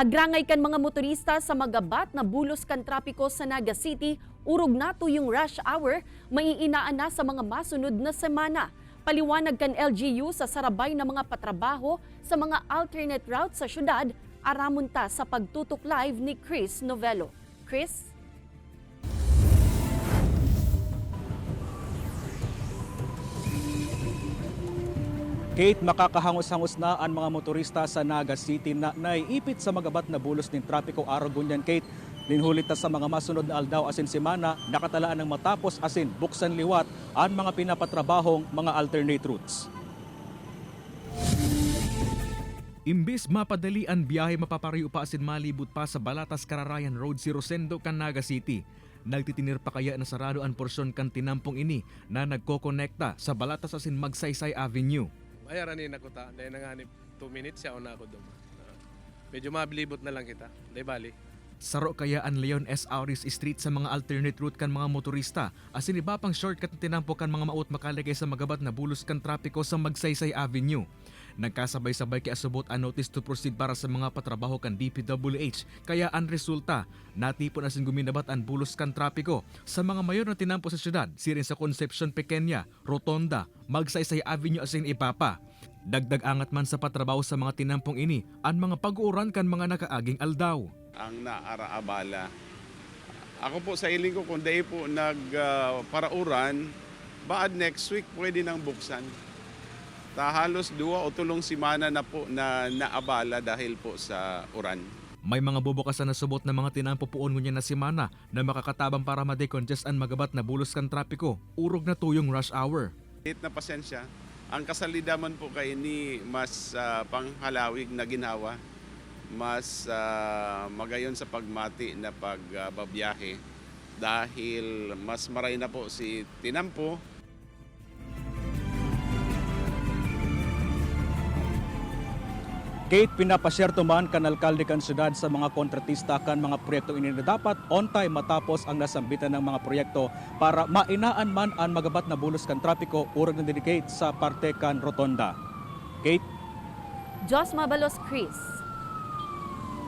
Agrangay kan mga motorista sa magabat na bulos kan trapiko sa Naga City, urog na tuyong rush hour, maiinaan na sa mga masunod na semana. Paliwanag kan LGU sa sarabay na mga patrabaho sa mga alternate routes sa syudad, aramunta sa pagtutok live ni Chris Novello. Chris? Kate, makakahangos-hangos na ang mga motorista sa Naga City na naiipit sa magabat na bulos ng trapiko araw gunyan. Kate, linhulit sa mga masunod na aldaw asin simana, nakatalaan ng matapos asin buksan liwat ang mga pinapatrabahong mga alternate routes. Imbis mapadali ang biyahe mapapariyo pa asin malibot pa sa Balatas Kararayan Road si Rosendo Canaga City. Nagtitinir pa kaya na sarado ang porsyon kan tinampong ini na nagkokonekta sa Balatas asin Magsaysay Avenue. Bayaran ni ako ta. Dahil nanganib 2 minutes siya una ako doon. Ah, medyo mabilibot na lang kita. Dahil bali. Saro kaya ang Leon S. Auris Street sa mga alternate route kan mga motorista asin iba pang shortcut na tinampo kan mga maut makalagay sa magabat na bulos kan trapiko sa Magsaysay Avenue. Nagkasabay-sabay kay asubot ang notice to proceed para sa mga patrabaho kan DPWH kaya ang resulta natipon asin guminabat ang bulos kan trapiko sa mga mayor na tinampo sa syudad sirin sa Concepcion Pequeña, Rotonda, Magsaysay Avenue asin Ipapa. Dagdag angat man sa patrabaho sa mga tinampong ini ang mga pag-uuran kan mga nakaaging aldaw. ang naaraabala. Ako po sa iling ko, kung dahil po nagparauran, baad next week pwede nang buksan. Ta halos dua o tulong simana na po na naabala dahil po sa uran. May mga bubukasan na subot na mga tinampupuon ngunya na simana na makakatabang para ma-decongest ang magabat na bulos kan trapiko. Urog na tuyong rush hour. Hit na pasensya, ang kasalidaman po kay ni mas ah, panghalawig na ginawa, mas ah, magayon sa pagmati na pagbabiyahe dahil mas maray na po si Tinampo Kate, pinapasyerto man kan alkalde kan syudad sa mga kontratista kan mga proyekto ini na dapat on time matapos ang nasambitan ng mga proyekto para mainaan man ang magabat na bulos kan trapiko urog na dedicate sa parte kan rotonda. Kate? Jos Mabalos, Chris.